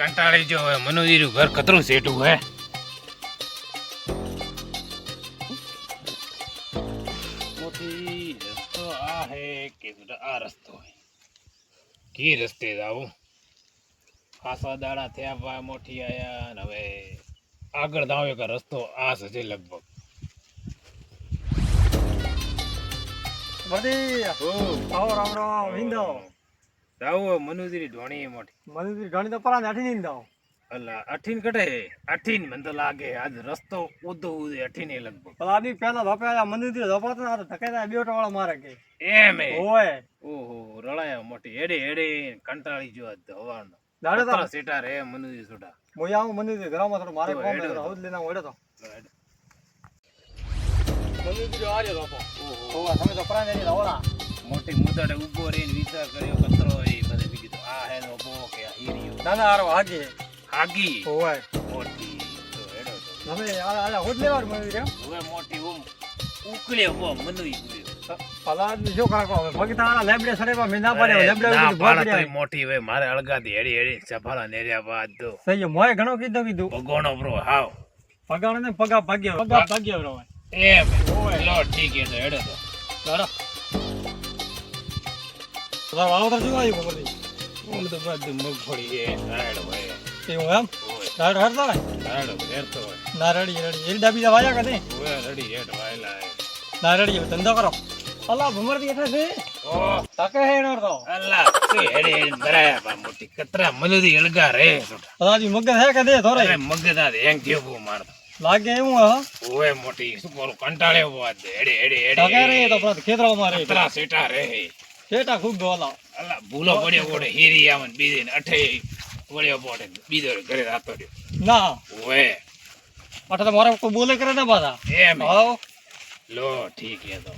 કંટાળી જો હવે મનુજીનું ઘર કતરું સેટું હે મોટી રસ્તો આ હે કે આ રસ્તો હે? કી રસ્તે જાવું? ખાસા દાડા થયા બા મોટી આયા હવે આગળ જાવ એક રસ્તો આ છે લગભગ. બધી. આવો રામ રામ વિંદો જાવું મનુદરી ઢોણી મોટી. મનુદરી ઢોણી તો પરા નાઠી નહીં દો અલા અઠીન કટે? અઠીન મને તો લાગે આજ રસ્તો ઉદો ઉદે અઠીને લગભગ. પણ આની પહેલા ધોપેલા મંદિર ધોપાતો ના ધકેતા બેટો વાળો મારે કે. એમ હે ઓય. ઓહો રળાયા મોટી. એડે એડે કંટાળી જો ધવાનો દાડે તો સીટા રે મનુજી સુડા મોય આવું મંદિર ઘરમાં થોડું મારે કોમ હેડો. હે લેના ઓડે તો. મંદિર આર્યો ધોપો. ઓહો. તમે તો પરા ને ઓલા મોટી મુદડે ઊભો રહીને વિચાર કર્યો કતરો એ બધે બીજું તો આ હે નો બો કે આ હીરિયો દાદા આરો હાગે. આગી ઓય મોટી તો હેડો તો. હવે આલા આલા હોડ લેવાર મંદિર એમ? હવે મોટી ઉમ ઉકલે હો મનુઈ ઉકળ્યો પલાદ જો કાકો હવે ભગતા આલા લેબડે સડે પા મેં ના લેબડે પાડે મોટી હોય મારે અળગાથી હેડી હેડી સફાળા નેર્યા બાદ તો. સહી મોય ઘણો કીધું કીધું. ભગોણો બ્રો હાવ. પગાર ને પગા ભાગ્યો પગા ભાગ્યો રો એમ લો ઠીક હે તો હેડો તો. તો વાવતર શું આવ્યું ખબર ઓમ તો બધું મગફળી એ રાયડ હોય. એવું એમ? ઓય દાડ હોય? રાયડ ઘેરતો હોય. ના રડી. રડી ડાબી દા વાયા કદે ઓય રડી હેડ વાયલા હે. ધંધો કરો. અલા ભમર દી એઠા છે? ઓ. તાકે હે તો. અલ્લા શું હેડે ભરાયા બા મોટી કતરા મલુદી અળગા રે અલાજી મગજ હે કદે ધોરે અરે મગદા હેંગ થયો મારતો લાગે એવું હા? ઓય મોટી શું કરું કંટાળે બહુ આજ હેડે હેડે તાકે રે તો ખેતરો મારે કતરા સેટા રે કેટા ખૂબ દોલા અલ્લા ભૂલો પડ્યો પડે હીરી આવન બીજે ને અઠે વળ્યો પડે બીજો ઘરે રાતો રહ્યો. ના. ઓય અઠે તો મારા કોઈ બોલે કરે ને પાછા. એમ. હો લો ઠીક હે તો.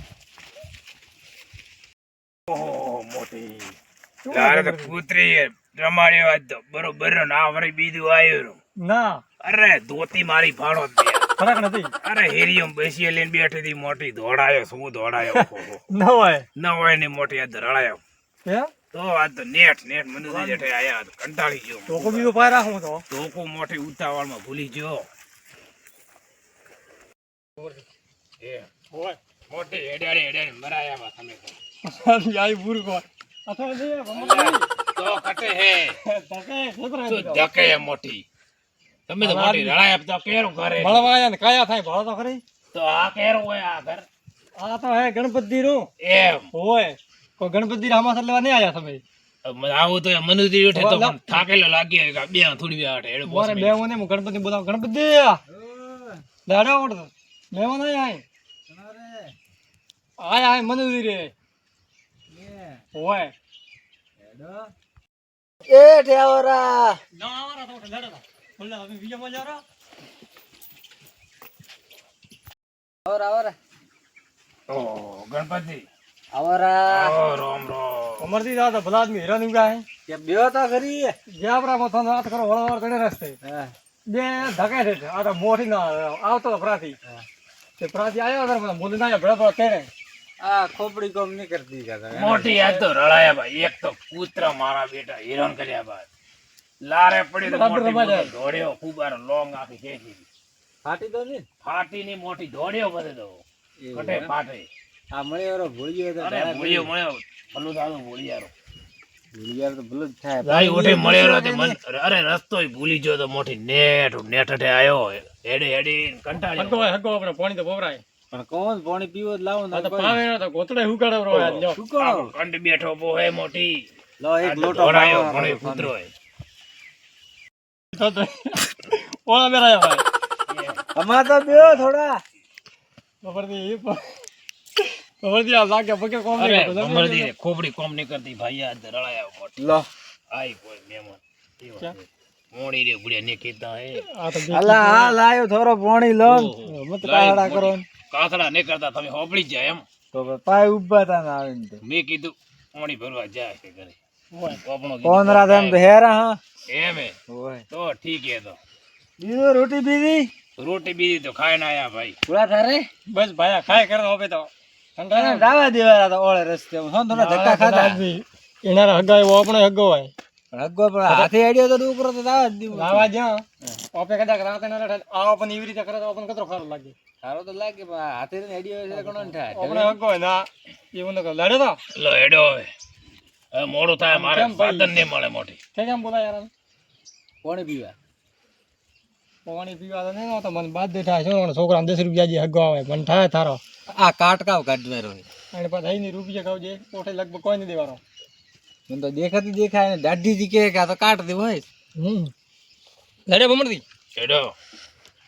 ઓહો મોટી. તારે તો કૂતરી રમાડ્યો આજ તો. બરોબર ના વળી બીજું આવ્યું ના. અરે ધોતી મારી ભાણો જ દે. ફરક નથી. અરે હેરિયમ બેસી લઈને બેઠી હતી મોટી દોડાયો શું દોડાયો. ન હોય? ન હોય ને મોટી આ રળાયો હે? તો આ તો નેટ નેટ મને જેઠે આયા કંટાળી ગયો ટોકો બીજો પાય રાખું તો. ટોકો મોટી ઉતાવળમાં ભૂલી ગયો. એ હોય. મોટી હેડાડે હેડાડે મરાયા બા તમે તો. આઈ બુર અથવા તો કટે હે. ધકે મોટી. તમે તો મોટી રળાય તો કેરું કરે મળવાયા ને કયા થાય ભાડો તો ખરી. તો આ કેરું હોય આ ઘર? આ તો હે ગણપતિ નું એમ. હોય. કોઈ ગણપતિ ના હમાસર લેવા નહીં આયા તમે. આવું તો મનુજી ઉઠે તો થાકેલો લાગી હોય બે થોડી વાર હેડે મારે બોસ બે મને હું ગણપતિ બોલાવ. ગણપતિ! દાડા ઓડ મહેમાન આયા આય. આય આય મનુજી રે. હોય. એ ઠેવરા. ના આવરા તો દાડા બોલે હવે બીજા મજા રા આવરા આવરા ઓ ગણપતિ આવરા ઓ રોમ રોમ. અમરથી દાદા ભલા આદમી હેરાન ઉગા હે. કે બેહો તો ખરી. જે આપણા માથા હાથ કરો વળવાર ચડે રસ્તે. બે ધકે છે આ તો મોટી ના આવતો પ્રાથી તે પ્રાથી આવ્યો અગર મને બોલી ના ભેળા ભેળા કરે. આ ખોપડી કોમ નહીં કરતી મોટી તો રળાયા ભાઈ. એક તો કૂતરા મારા બેટા હેરાન કર્યા બાદ. લારે પડી તો મોટી. મોટી દોડ્યો ખુબારો લોંગ આખી ખેંચી ફાટી તો નહીં ફાટી ની મોટી દોડ્યો બધે તો. એવું કટે? ફાટે. આ મળ્યો ભૂલ્યો તો અરે ભૂલ્યો મળ્યો ભલું થાતું ભૂલિયારો ભૂલ્યો તો ભૂલ જ થાય. ભાઈ ઉઠે મળ્યો તે મન- અરે રસ્તોય ભૂલી ગયો તો મોટી નેટ નેટ હેઠે આયો હેડે હેડી કંટાળ્યો હોય હગો આપણે પાણી તો ભવરાય પણ કોણ પાણી પીવો લાવો ને તો પાવે ના તો ગોતડે હુકાડે રો આજ લ્યો. શું કંડ બેઠો બો હે મોટી. લો એક લોટો દોડાયો ઘણો કૂતરો હે. તો તો ઓળા મેરાયા ભાઈ. અમાર તો બેહો થોડા. ખબરથી ખબરથી આ લાગે પગે કોમ નહીં કરતો. ખબરથી ખોપડી કોમ નહીં કરતી ભાઈ આ રળાયા મોટી લો. આઈ કોઈ મહેમાન. પોણી રે ગુડિયા ને કેતા હે. બે- અલા આ લાયો થોડો પોણી લો. મત કાળા કરો. ને. કરતા તમે હોબળી જાય એમ. તો પાય ઊભા તા ના આવીને મેં કીધું પોણી ભરવા જાય છે ઘરે. કોણ તો હેરા હા? એમ હે હોય. તો ઠીક હે તો. બીજો રોટી બીજી? રોટી બીજી તો ખાઈને આયા ભાઈ. પૂરા થારે બસ ભાઈ આ ખાય કરે હવે તો. એને દાવા દેવા તો ઓળે રસ્તે હું તો ધક્કા ખાતા એના હગા એવો આપણે હગો હોય. હગો પણ હાથે આડ્યો તો ડુકરો તો દાવા જ દીવું દાવા જ ઓપે કદાચ રાતે ના રાતે આવો પણ એવી રીતે કરે તો આપણને કતરો સારું લાગે. ખારો તો લાગે પણ હાથે ને હેડ્યો એટલે કોણ થાય? આપણે હગો ના. એવું ન લડ્યો તો. લડ્યો હવે. મોડું થાય મારે સાધન નહીં મળે મોટી. કેમ બોલાય યાર પાણી પીવા. પાણી પીવા તો નહીં તો મને બાદ દે થાય. છે છોકરાને દસ રૂપિયા જે હગો આવે મને થાય થારો આ કાટકાવ કાઢવાનો હોય અને પાછા અહીં રૂપિયા ખાવ જે કોઠે લગભગ કોઈ નહીં દેવાનો. મને તો દેખાતી દેખાય ને દાઢી જી કે આ તો કાટ દે હોય હમ. લડે બમણથી છેડો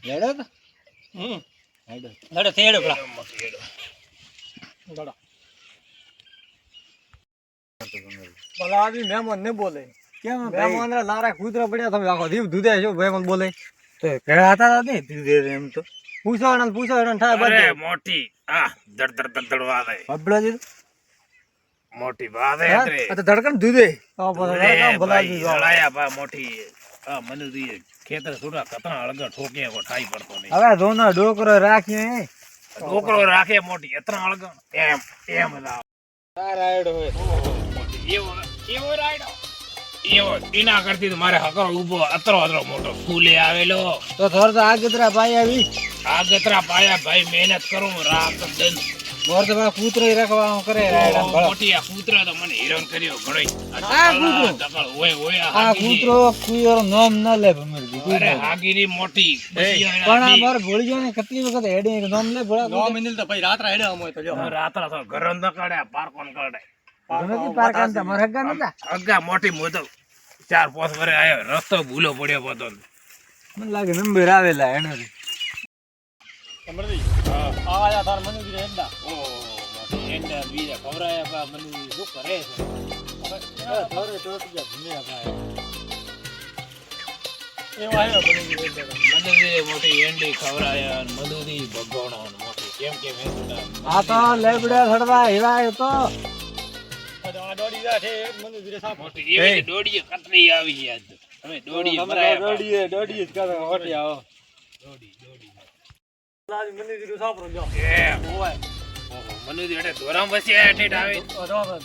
લડે તો. હમ. લડે તે હેડો પેલા. મોટી હેડો લડો ભલા આદમી મહેમાન ને બોલે. કેમ મહેમાન ને લારા કૂતરા પડ્યા તમે આખો દીવ દૂધે છો મહેમાન બોલે. તો કેળા હતા તો નહીં ધીરે ધીરે એમ તો. પૂછો એને પૂછો થાય બધે. મોટી આ ધડ ધડ ધડ ધડ વાદે બબડો જી મોટી વાદે રે. આ તો ધડકન દૂધે. તો પછી ભલા જી દીધો જળાયા ભા મોટી. આ મને તો ખેતર સુરા કતરા અળગા ઠોકે કો ઠાઈ પડતો નહીં. હવે ધોનો ડોકરો રાખીને છોકરો રાખે મોટી એતરા અળગા. એમ એમ લાવ. રાયડો હોય. મોટી એવો એવો રાયડો. એવો એના કરતી તો મારે હકરો ઊભો અતરો અતરો મોટો ફૂલે આવેલો. તો થોર તો આગતરા ભાઈ આવી. આ ગતરા પાયા ભાઈ મહેનત કરું રાત દન. મોર તો પેલા કૂતરો રાખવા કરે રાયડા. મોટી આ કૂતરા તો મને હેરાન કર્યો ઘણોય. આ કૂતરો? ઓય ઓય આ. કૂતરો કુયરો નામ ન લે ભમરજી અરે કૂતરો. મોટી પણ આ બી- મારે ને કેટલી વખત હેડે નામ લે ભોળા નો મિનિલ તો ભાઈ રાત્રે હેડે આમ તો જો. રાત્રા તો ઘર ન કાઢે પારકો કાઢે. અગા મોટી મોટો ચાર પાંચ વરે આયો રસ્તો ભૂલો પડ્યો બધો. મને લાગે નંબર આવેલા એનો આયા તાર મને હેડડા ઓ એંડા બીજા ખવરાયા બા મને શું કરે છે? ટોટ ગયા ભાઈ આવ્યો મોટી એંડી ખવરાયા અને ભગવાણો મોટી. કેમ કેમ આ તો લેબડા હડવા હિવાય તો. આ છે મને દીધે સાફ મોટી એવી દોડીએ કતરી આવી ગયા આજ દોડીએ ભરાયા દોડીએ દોડીએ જ કરે હોટી આવો. દોડી દોડી. લાજ મને દીધું સાફ જો. એમ. ઓય. મનુજી એટલે ધોરામ આયા ઠેઠ આવે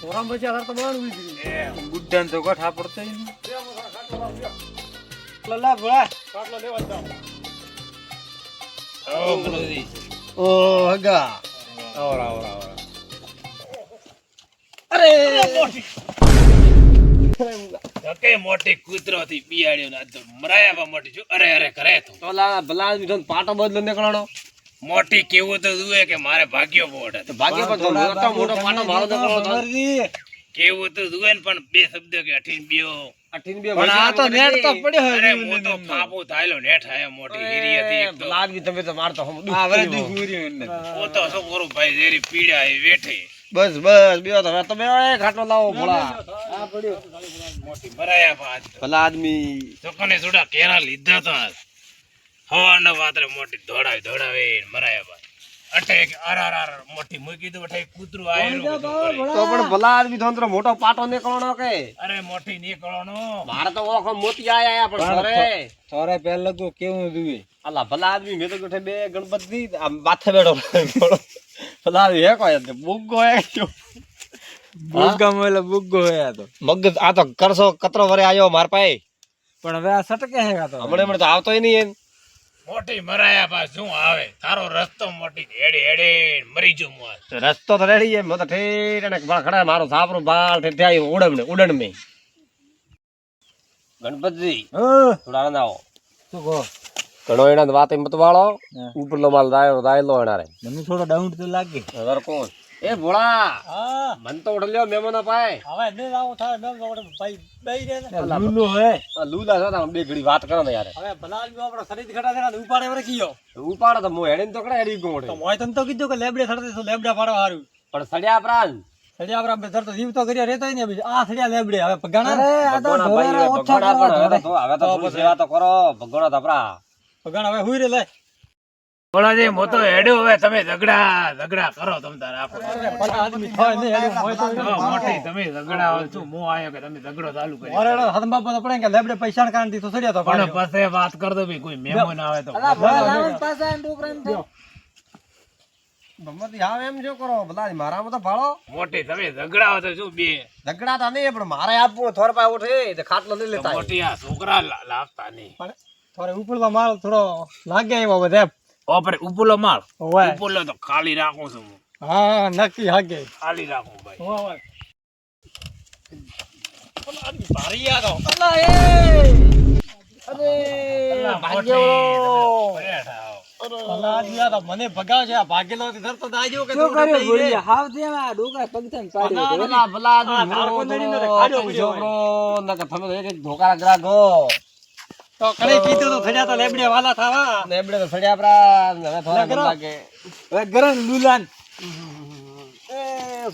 ધોરામ બચ્યા તો ગુડ્ડાન પડતો ભોળા લેવા જાવ ઓ મનુજી ઓ હગા. આવરા આવરા આવરા. ધકે મોટી કૂતરોથી બિયાડ્યો ને તો મરાયા મોટી શું અરે અરે કરે તો. ઓલા ભલા આદમી પાટો બદલો નીકળાનો મોટી કેવું તો જુએ કે મારે ભાગ્યો બોટ હતો. ભાગ્ય પર મોટો મોટો પાટો મારો તો કેવું તો જુએ ને પણ બે શબ્દ કે અઠીન બ્યો અઠીન બે પણ આ તો નેટ તો પડ્યો હોય. અરે મોટો. થાયલો હીરી હતી એક તો. ભલા તમે તો મારતો હમ આ વરે દુખ ઉર્યું એને. તો શું ભાઈ જેરી પીડા એ વેઠે. બસ બસ બે તમે તમે એ ખાટલો લાવો ભોળા. ભલા આદમી. ચોકને જોડા કેરા લીધા તો. હવાના વાતરે મોટી દોડાવી દોડાવી મરાયા ભાઈ અટે કે અર મોટી મૂકી દઉં અટે કૂતરું આયેલું. તો પણ ભલા આદમી તો મોટો પાટો નીકળવાનો કે? અરે મોટી નીકળવાનો. મારે તો ઓળખો મોતી આયા પણ સરે. થોરે પહેલા તો કેવું જુએ અલા ભલા આદમી મેં તો ગઠે બે ગણપતિ માથે બેઠો આદમી હે કોઈ બુગ્ગો હે બુગ્ગા મોલા બુગ્ગો હે આ તો. મગજ આ તો કરશો કતરો વરે આયો માર પાસે. પણ હવે આ સટકે હે તો. હમણે હમણે તો આવતોય નહીં એમ. મોટી મરાયા બા શું આવે? તારો રસ્તો મોટી હેડે હેડે મરી જો હું રસ્તો તો રેડી એમ. તો ઠેર અને ખડા મારો સાપરો બાળ ઠેર ત્યાં ઉડમ ને ઉડણ મે ગણપતજી થોડા આવો શું કહો? ઘણો એના વાત મત વાળો હા. ઉપરનો માલ રાયો રાયલો એનારે મને થોડો ડાઉટ તો લાગે. નગર કોણ? એ ભોળા! હા. મન તો ઉડલ્યો મેમોના પાય હવે ને લાવો થાય મેમ આપણે ભાઈ બેઈ રે ને. લૂલો હે. આ લુલા ને બે ઘડી વાત કરો ને યાર. હવે ભલા આદમી આપણો શરીર ઘટા દેના ઉપાડે વરે કિયો. ઉપાડે તો મો હેડીને તો કડા હેડી ગોડે તો મોય તન તો કીધું કે લેબડે સડતે તો લેબડા પાડો હારું. પણ સડ્યા પ્રાણ સડ્યા આપણે બેધર તો જીવ તો કર્યા રેતો ને આ સડ્યા લેબડે હવે પગાણા આ તો ભગવાના પણ હવે તો હવે તો સેવા તો કરો ભગવાના તપરા પગાણા હવે હુઈ રે લે. હું તો હેડ્યો હવે. તમે ઝઘડા ઝઘડા કરો તમ તારે આપો ભલા આદમી થાય ને એનું મોય તો મોટી તમે ઝઘડા હોય છું. મો આયો કે તમે ઝઘડો ચાલુ કરી મારે હાથ બાપા તો પડે કે લેબડે પૈસા ને કારણ તો સડ્યા તો પણ પછી વાત કર દો ભઈ કોઈ મહેમાન આવે તો. ભમરથી હાવ એમ જો કરો. બધા મારામાં તો ભાળો. મોટી તમે ઝઘડા તો શું બે? ઝઘડા તા નહીં પણ મારે આપવું થોર પાસે ઉઠે. તો ખાટલો લઈ લેતા મોટી આ છોકરા લાવતા નહીં. પણ ઉપરનો માલ થોડો લાગે એવો બધા ઓપરે ઉપરનો માલ? ઓય ઉપરનો તો ખાલી રાખું છું હા. નક્કી હાગે. ખાલી રાખું ભાઈ. ભારી અલા, એ! ભાગ્યો. મને ભગાવ છે આ ભાગેલો ધરતો તો કે શું કર્યું થઈ હાવ તેમાં ડોકા પગથાને પાડ્યો ભલા તમે એક એક ધોકારા ગ્રાહકો. તો કણે કીધું તો થયા તો લેબડે વાલા થાવા. લેબડે તો સડ્યા પ્રા હવે થોડા કરો. લાગે. હવે ગરન લુલાન એ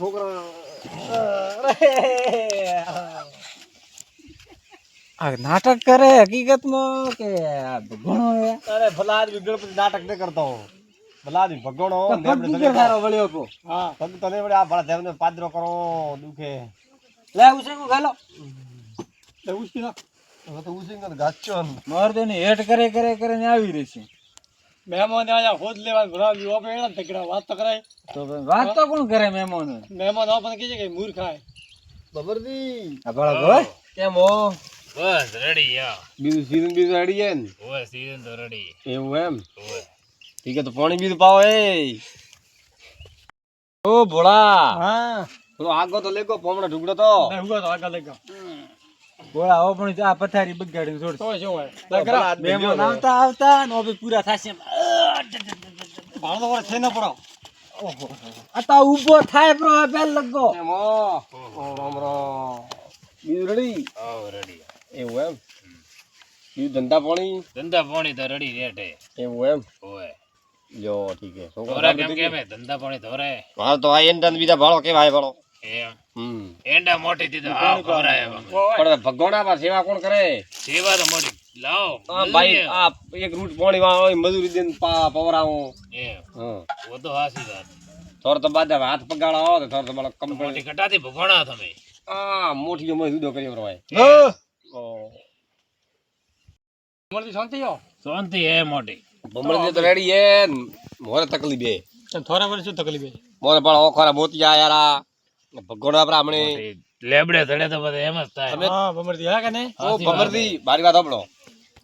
છોકરા. આ નાટક કરે હકીકતમાં કે હે અરે ભલા આદમી ગણપતિ નાટક ન કરતો ભલા આદમી ભગવાનો તો ને પગ એમણે દુખે સડ્યા સારો વળ્યો કો હા. પગ તો નહીં આ ભલા ધેમને પાદરો કરો દુખે. લે ઉસે કો ગાલો તો ઉસકી નાખ. હવે તો ને હેટ કરે કરે કરે ને આવી રહી છે. મહેમાન આયા હોદ લેવા ભરાવી ઓપે એના ઝઘડા વાત તો કરાય. તો વાત તો કોણ કરે મહેમાન મહેમાન આપણને કહે છે કે મૂર ખાય. બબરદી આ ભલા ભાઈ કેમ હો? બસ રેડી યા બીજું સીઝન બીજું ને. ઓવે સીઝન તો રેડી એવું એમ? ઠીક તો પાણી બીજું પાવો એ. ઓ ભોળા. હા. આગો તો લેગો પોમડો ઢુકડો તો. ઉગો તો આગળ લઈ બોલા આવો પણ આ પથારી બગાડીને છોડ તો મહેમાન આવતા આવતા નો હવે પૂરા થશે ભાડો તો છે ન પડો. આ તો ઊભો થાય પ્રો પેલ લગો. હો ઓ રામ રામ. બીજું રેડી? આવ રેડી. એવું એમ? બીજું ધંધા પાણી? ધંધા પાણી તો રેડી રેટે. એવું એમ? ઓવે જો ઠીક છે. કેમ કેમ ધંધા પાણી ધોરે હાલ તો આ એન બીજા ભાળો કેવાય ભાળો. એમ એંડા મોટી દીધો. આ ખવરાય. પણ પર સેવા કોણ કરે? સેવા તો મોટી. લાવો ભાઈ આ એક રૂટ પાણી હોય, મજૂરી દઈને પા પવરાવું. હા. ઓ તો હાસી વાત. થોર તો બાદ હાથ પગાળા આવો તો થોર તો મારો કંપની મોટી કટાતી તમે. આ મોટી અમે જુદો કરી ભાઈ મળતી શાંતિ હો? શાંતિ હે મોટી. બમણે તો રેડી હે મોરે તકલીફ હે. તને વર્ષ શું તકલીફ હે? મોરે પણ ઓખરા મોતિયા યારા ભગવાન આપડા હમણે મોટી લેબડે ધડે તો બધે એમ જ થાય. તમે- હા ભમરદી હા કને ઓ ભમરદી મારી વાત આપણો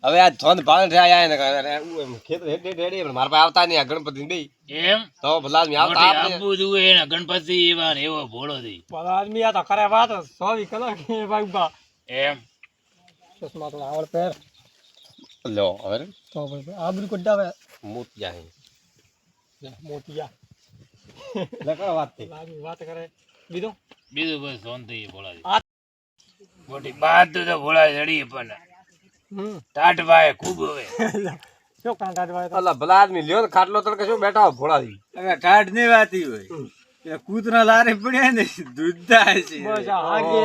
હવે આ ધોન ભાણ થયા આયા ને અરે ખેતર હેડ હેડ હેડી પણ મારા પાસે આવતા નહીં આ ગણપતિ બે એમ? તો ભલા આદમી આવતા આપવું જોઈએ એના ગણપતિ એવા ને એવો ભોળો દી. બધા આદમી આ તો કરે વાત સોવી કલાક એ ભાઈ બા એમ? ચશ્મા તો આવડ પેર. લો હવે. તો ભાઈ આ બધું કઢાવે મોતિયા હે. મોતિયા. લકડા વાત આદમી વાત કરે. બીજું? બીજું બસ શાંતિ ભોળાથી મોટી બાદ તો ભોળા જડી પણ. હમ. ખૂબ હવે. શું કાંટા કાઢવા અલા ભલા આદમી લ્યો ખાટલો તડકે શું બેઠા હો હવે ની વાતી હોય. એ કૂતરા લારે પડ્યા ને દૂધ છે. હાગે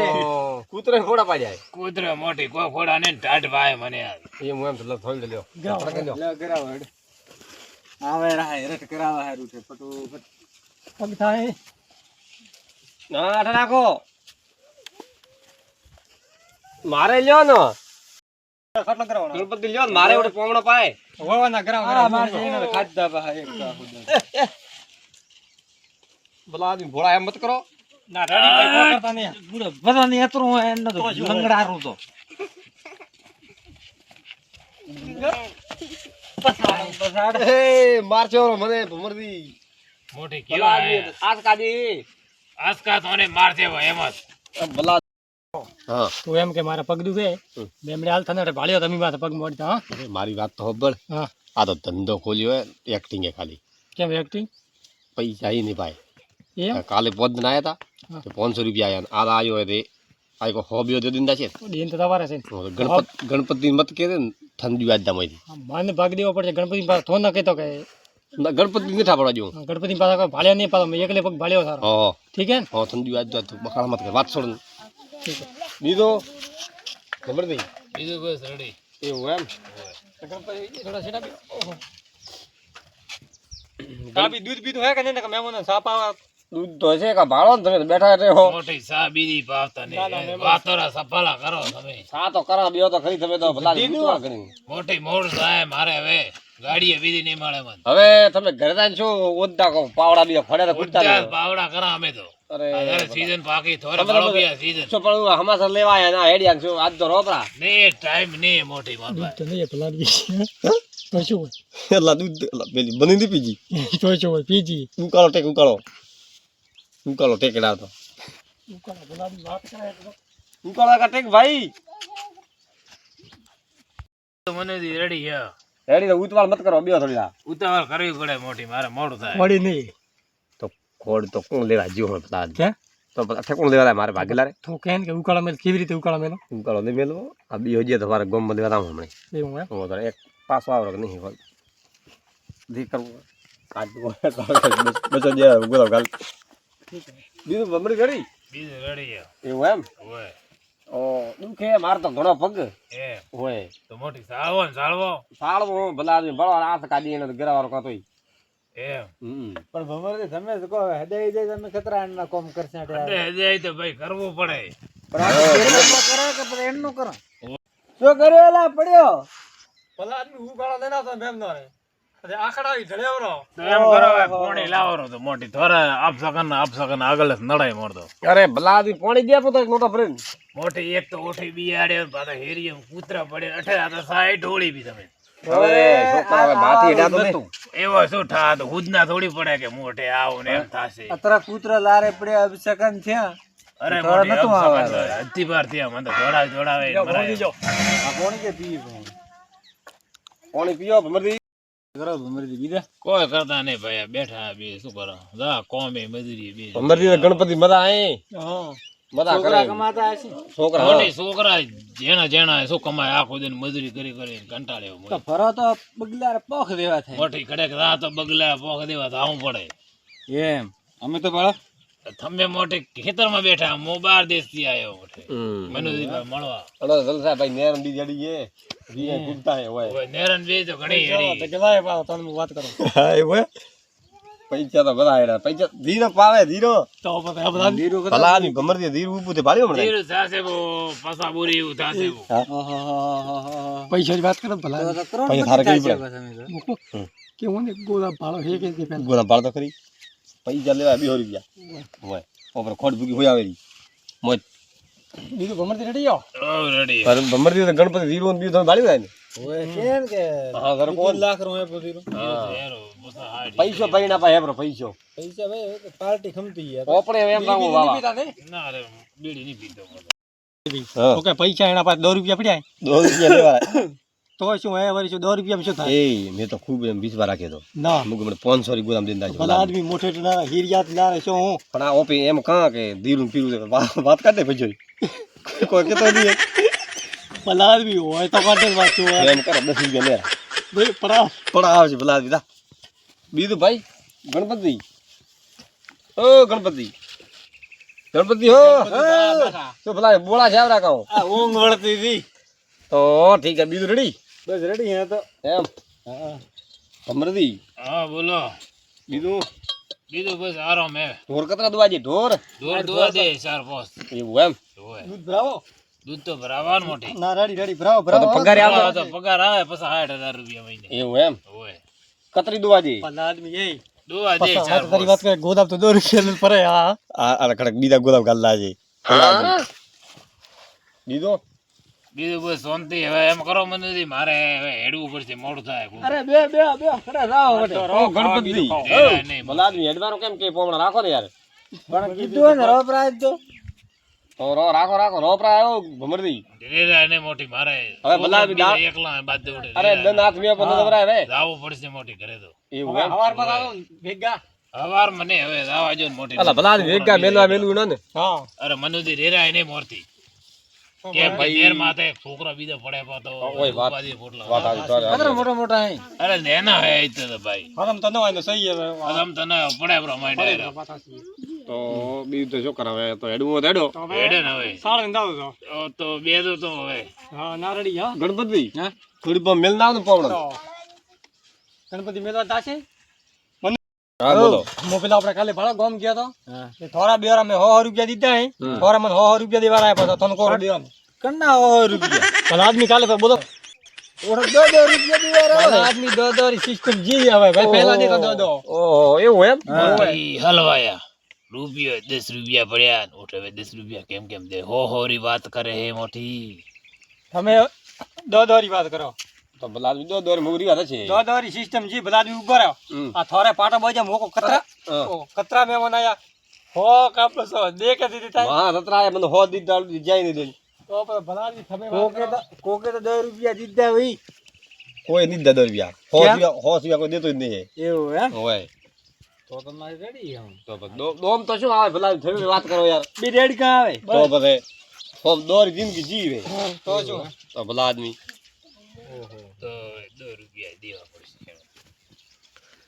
કૂતરે ફોડા પાડ્યા કૂતરો મોટી કોઈ ને ટાટ ભાઈ મને એ હું એમ તો થોડી લ્યો. કરાવો હેડ. આવે રાય રટ કરાવા હારું છે પગ થાય. ના આઠ નાખો મારે લ્યો ને. ગણપતિ લ્યો ને મારે ઓટે પોમણો પાય. કરાવ આ કરાવ ખાધા પા એક. ભલા આદમી ભોળા એમ મત કરો. ના રેડી ભાઈ કરતા નહીં. પૂરો બધાની એતરું હોય એને તો તો શું હોય? લંગડારું તો. પછાડ પછાડ. એ મારજો મને ભમરદી મોટી કેવા આજ કાઢી. આસકા તોને માર દેવો એમ જ. ભલા. હા. તું એમ કે મારા પગ દુખે બેમડે હાલ થનારે ભાળ્યો તમે માથે પગ મોડતા હા. મારી વાત તો હબળ હા. આ તો ધંધો ખોલ્યો હે એક્ટિંગ એ ખાલી. કેમ એક્ટિંગ પૈસા હી નહીં ભાઈ. એમ? કાલે પોત ના આયા હા. હતા પાંચસો રૂપિયા આયા આ આવ્યો તે. આ કો હોબીઓ દે દિંદા છે. દિન તો તમારે છે. ગણપત ગણપતિ મત કે ઠંડી વાજદા માંથી મને ભાગ દેવો પડશે. ગણપતિ પાસે થો ન કહેતો કે ગણપતિ મીઠા પડવા જો ગણપતિ પાછા ભાળ્યો નહીં પાછા મેં એકલે પગ ભાળ્યો સારો. હા. ઠીક હે ને? હા ઠંડી વાત જો બખાડા મત કે વાત છોડ ઠીક દીધો ખબર નહીં. બીજો બસ રેડી એવું એમ? ગણપતિ થોડા સેટા બી ઓહો. કાપી દૂધ પીધું હે કે નહીં? ને કે મેમોને સાપ આવા દૂધ તો છે કે ભાળો ને તમે બેઠા રહો. મોટી સા બીજી પાવતા ના, વાતોરા સફાલા કરો તમે. સા તો કરા બેહો તો ખરી તમે તો ભલા મોટી મોડ સાહેબ મારે હવે. ગાડીએ બીજી નહીં મળે મને હવે તમે ઘરે જઈને શું ઓદતા કહો પાવડા બી ફળે તો કૂદતા ઉડતા નહીં. પાવડા કરા અમે તો. અરે અત્યારે season પાકી થોડા તમે ભાડો લોકો- બી આ season. શું પણ હું હમાસર લેવા આયા ના હેડિયા શું આજ તો રોપડા ને ટાઈમ ને મોટી માર ભાઈ તો નહીં પલાડી તો શું હોય? એટલા દૂધ એટલા પેલી બની નથી પીજી. તો શું હોય પીજી? ઉકાળો ટેક ઉકાળો. ઉકાળો ટેક ડાવતો પલાડી વાત કરે તો. ઉકાળો કા ટેક ભાઈ. તો મને રેડી છે. હેડી ઉતવાળ મત કરો બે થોડી ઉતાવળ કરવી પડે મોટી મારે મોડું થાય. મોડી નહીં. તો ખોડ તો કોણ લેવા જીવ હોય પતા ક્યાં તો પછી કોણ લેવા મારે ભાગેલા રે. તો કેન કે ઉકાળા મેલ કેવી રીતે ઉકાળા મેલો? ઉકાળો નહીં મેલો. આ બી હોજે તો મારે ગમમાં લેવા હમણે. એવું હું તો એક પાસો આવરો કે નહીં હોય. દી કરવું કાટ બચો જે ઉગલો ગાલ બીજું બમડી ગળી બીજું રેડી એવું એમ? હોય દુખે માર તો ઘણો પગ હોય. તો મોટી સાળવો ને સાળવો. સાળવો ભલા આદમી બળો હાથ કાઢી એને તો ગરાવારો હમ. પણ ભમરજી તમે કહો હૃદય જાય તમે ખતરા કોમ કરશે હૃદય તો ભાઈ કરવું પડે. કરો કે એમનું કરો? શું કર્યો એલા પડ્યો? ભલા આદમી ઉકાળા દેના તો મેમ ના રે. અરે ભલા પાણી દે પોતા મોટો ફ્રેન્ડ મોટી એક તો ઓઠી બિયાડે પાછા હેરિયમ કૂતરા પડે અઠે આ તો સાઈ ઢોળી બી તમે. પાણી પીઓ ભમરદી કરો ભમરજી બીજા? કોઈ કરતા નહીં ભાઈ બેઠા બે શું કરો? જા કોમે મજૂરી બે. ભમરદી ગણપતિ મજા આય મજા કરે કમાતા હશે. છોકરા મોટી છોકરા જેણા જેણા શું કમાય આખો દિન મજૂરી કરી કરી કંટાળે તો ફરો તો બગલાર પોખ દેવા થાય. મોટી કડક રા તો બગલા પોખ દેવા ધાવું પડે. એમ. અમે તો બાળક તમે મોટી ખેતરમાં બેઠા મોબાર બાર દેશથી આવ્યો મોટે મનુજીભાઈ મળવા. અરે જલસા ભાઈ નેર દી જડી વીએ કૂદતા હે હોય. નેરન બે તો ઘણી હેડી કેવાય પાવ તમે વાત કરો. હા એ હોય પૈસા તો બધા હેડા. પૈસા ધીરો પાવે ધીરો. તો બધા ધીરું ભલા આદમી ભમરદી ધીર ઉભું તે ભાળ્યો મને ધીરું થાશે બહુ પસા બોરી એવું થાશે બહુ. પૈસાની વાત કરો ભલા તો કરો ને પૈસા થારે પછી કરવી થાશે તમે તો. મૂકો. કે હું ગોળા ભાળો હે કે પેલા. ગોળા પાડતો ખરી. પૈસા લેવા બી હોરી ગયા હોય ઓપર ખોટ ભૂગી હોય આવેલી. મોજ. બીજું ભમરતી રેડી ઓ રેડી પર ભમરદી તો ગણપતિ ધીરો બીજું તમે ભાળી જાય ને? ઓય કેમ કે? હા સર કોણ? લાખ રૂપિયા. હેરો પૈસો પૈણા પા હેબરો પૈસો. પૈસા ભાઈ પાર્ટી ખમતી યાર ઓપરે એમ લાગુ વાવા ના રે બીડી ની પીતો ઓકે પૈસા એના પાસે 2 રૂપિયા પડ્યા 2 રૂપિયા લેવા તો શું હે વળી શું દો રૂપિયા શું થાય? એ મેં તો ખૂબ એમ વિશ્વા રાખ્યો તો ના. મુક મને 500 રી ગોદામ દેતા છે ભલા આદમી મોટે ના હીરિયાત ના રે શું હું? પણ આ ઓપી એમ કાં કે ધીરું પીરું વાત કાઢે પછી કોઈ કેતો નહીં ભલા આદમી હોય તો જ વાત એમ કરે 10 રૂપિયા લે ભાઈ પડા પણ આવશે ભલા દીધા બીજું ભાઈ ગણપતિ. ઓ ગણપતિ. ગણપતિ હો તો ભલા બોળા છે કહો. ઊંઘ વળતી હતી. તો ઠીક છે બીજું રેડી બસ રેડી હે તો. એમ? હા. અમરદી હા બોલો. બીજું? બીજું બસ આરામ હે. ઢોર કતરા દુવાજી ઢોર? ઢોર દવા દે ચાર પોસ. એવું એમ? હોય દૂધ ભરાવો. દૂધ તો ભરાવાન મોટી. ના રેડી રેડી ભરાવો ભરાવો તો પગારે આવતો તો પગાર આવે પછી સાઠ હજાર રૂપિયા મહિને. એવું એમ? હોય કતરી દવા દે? પણ આદમી એ. દવા દે ચાર તારી વાત કરે ગોદામ તો દો રૂપિયા ફરે હા. આ આ ખડક બીજા ગોદામ ગાલ લાજે બીજો? બીજું બસ શાંતિ હવે એમ કરો મને મારે હવે હેડવું પડશે મોડું થાય અરે બે બે બે ખડા રાવ ઓ ગણપતિ નહીં ભલા આદમી કેમ કે પોમણ રાખો ને યાર? પણ કીધું ને રાજ તો તો રો રાખો રાખો રોપરા આવ્યો ભમરદી નહીં મોટી મારે હવે ભલા એકલા બાદ દેવડે અરે દન હાથ મે પણ દબરાય હવે. જાવું પડશે મોટી ઘરે તો. એવું હવાર પર આવો ભેગા. હવાર મને હવે જાવા જો મોટી. અલા ભલા ભેગા મેલવા મેલવું ન ને? હા. અરે મનુજી રેરાય નહીં મોરતી કેમ ભાઈ. નેર માથે છોકરા બીજો પડે પા તો ઓય વાત- વાત આવી તો અરે મોટો મોટો હે અરે નેના હે ઈ તો ભાઈ. હરમ તને હોય ને સહી હવે. આમ તને પડે બ્રો માઈન્ડ તો બીજું તો શું કરાવે? તો હેડવું તો હેડો. હેડે ને હવે. સારું દાવ તો. બે તો તો હવે. હા નારડી હા. ગણપતિ. હા? થોડી પણ મેલ ના આવે ને પાવડો. તો. ગણપતિ મેલવા તાશે હા બોલો. હું પેલા આપણે કાલે ભાડા ગામ ગયા તો થોડા બેરા મેં સો રૂપિયા દીધા હે. થોડા મને સો રૂપિયા દેવા આપ્યા હતા તને કોણ દેવા કન્ના ઓ રૂપિયા? ભલા આદમી કાલે બોલો. દો દો દી યાર મારા આદમી દો દોરી સિસ્ટમ જી હવે. ભાઈ પહેલા ની તો દો દો. ઓહો એવું એમ? હલવાયા. રૂપિયો દસ રૂપિયા પડ્યા દસ રૂપિયા કેમ કેમ દે? હો હોરી વાત કરે હે મોટી. તમે દો દોરી વાત કરો. તો ભલા આદમી દો દોરી મુગરી વાત છે. દો દોરી સિસ્ટમ જી બધા ઊભો રહ્યો. આ થોરે પાટો બજે મોકો કતરા. કતરા મે મનાયા હો કાપલો સો દે કે દીધી થાય. હા રતરાએ મને હો દી દાળ જાય નહીં દે તો પર ભલા થમે કોકે કરો. તો કોકે તો 2 રૂપિયા દીધા હોય. કોઈ નહીં દીધા 2 રૂપિયા હો રૂપિયા હો રૂપિયા કોઈ દેતો જ નહીં એવું હે હોય. તો તમારે રેડી આમ. તો દોમ તો શું આવે ભલા થોડી વાત કરો યાર. બી રેડ કા આવે? તો પછી હો દોરી જિંદગી જીવે. તો શું? તો ભલા આદમી તો દો રૂપિયા દેવા પડશે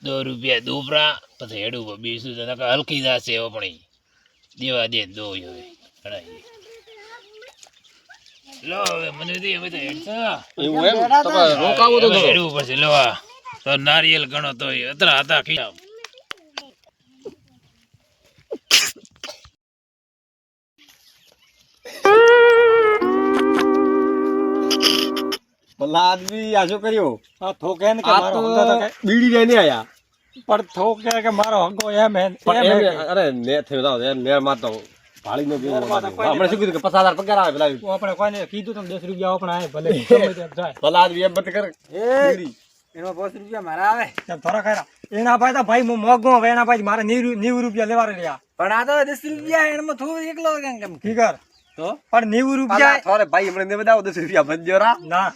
દો રૂપિયા દોપરા પછી હેડું પર બીજું તો નકા હલકી જશે એવો પણ દેવા દે દો હવે લો હવે મને દે હવે તો હેડ. એવું એમ? તો રોકાવું તો હેડવું પડશે લો તો નારિયેલ ગણો તો અતરા હતા ખીયા ભલા આદમી આ શું કર્યું? આ થોકે ને કે મારો હંગો તો કે બીડી લઈને આયા. પણ થોકે કે મારો હંગો એમ હે અરે ને થયો તો એમ નેરમાં તો ભાળી નો પીવું નેરમાં તો કોઈ હમણાં શું કીધું કે પચાસ હજાર પગાર આવે ભલા આપણે કોઈને કીધું તમે દસ રૂપિયા આપણે આય ભલે ગમે તેમ જાય ભલા આદમી એમ બત કરે. બીડી. એમાં પાંચ રૂપિયા મારા આવે. તેમ થોડા ખરા એના ભાઈ તો ભાઈ હું મોગો હવે એના ભાઈ મારે નેવું નેવું રૂપિયા લેવા રહ્યા. પણ આ તો દસ રૂપિયા એમાં થોડું એકલો કેમ કેમ ઠીકર તો? પણ નેવું ભલા રૂપિયા થોડે ભાઈ હમણાં ને બતાવો રૂપિયા ભજ્યો રા. ના.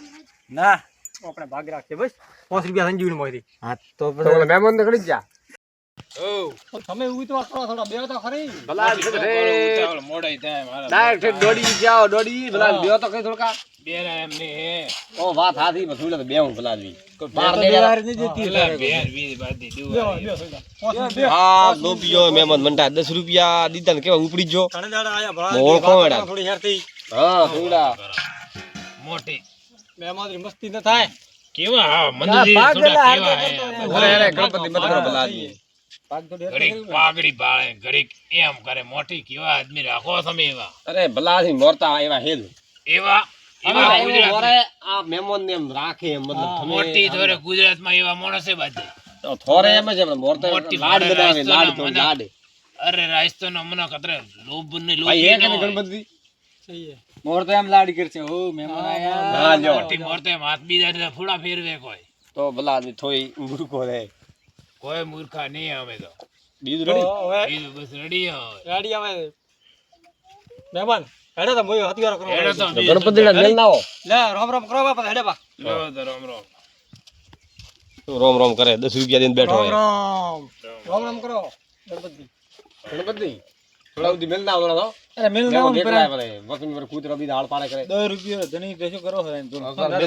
ના. આપણે ભાગ રાખીએ બસ. પાંચ રૂપિયા સંજીવની મોરી હા તો તો મહેમાન ઘડી જા તમે એવું તો થોડા થોડા બે તો ખરી. ભલા આદમી રે ઉતાવળ મોડાઈ થાય મારા. ડાયરેક્ટ દોડી જાઓ દોડી. ભલા બેહો તો કઈ થોડકા બેરા એમ ને ઓ વાત હાથી પણ થોડી તો બેહું ભલા આદમી બાર દે દેવાર નહીં દેતી પેલા બેન બાદી બે દુવારી બે સોયડા. પાંચ રૂપિયા. હા મહેમાન દીધા ને કેવા ઉપડી જો દાડા આયા ભલા થોડી હેરથી. હા થોડા. મોટી. મહેમાનની મસ્તી ન થાય. કેવા હા મંદુજી થોડા કેવા હે? અરે અરે ગણપતિ મત કરો ભલા આદમી ભાગ તો ડેર ઘડીક પાઘડી પાળે ઘડીક એમ કરે મોટી કેવા આદમી રાખો તમે એવા. અરે ભલા આદમી મોરતા એવા હેલ. એવા ગુજરાતમાં. એવા માણસે બાજે. તો થોરે એમ જ મોરતા લાડ બનાવે લાડ તો લાડ. અરે રાજસ્થાન મને કતરે લોભ ને લોભ ગણપતિ? સહી મોર તો એમ લાડ કરશે હો મહેમાન આયા હા લ્યો. મોટી એમ હાથ બીજા ફૂડા ફેરવે કોઈ. તો ભલા થોઈ મૂર્ખો રે કોઈ મૂર્ખા નહીં અમે તો. બીજું તો રેડી? બીજું બસ રેડી હવે. રેડી આવે મહેમાન હેડે તો મોય હથિયારો કરો. હેડે તો તો ગણપતિ ના મેલ ના આવો લે રોમ રોમ કરો બાપા હેડે બા. રોમ તો રામ રામ. તો રોમ રોમ કરે દસ રૂપિયા દઈને બેઠો રોમ. રામ રામ કરો ગણપતિ. ગણપતિ? થોડા સુધી મેલ ના આવડો અરે મેલ ના કૂતરો બી હાલ પાડે કરે. દસ રૂપિયા ધણી તો કરો તો.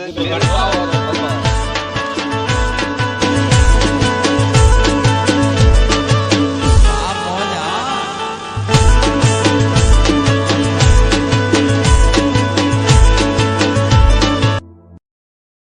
કૂતરો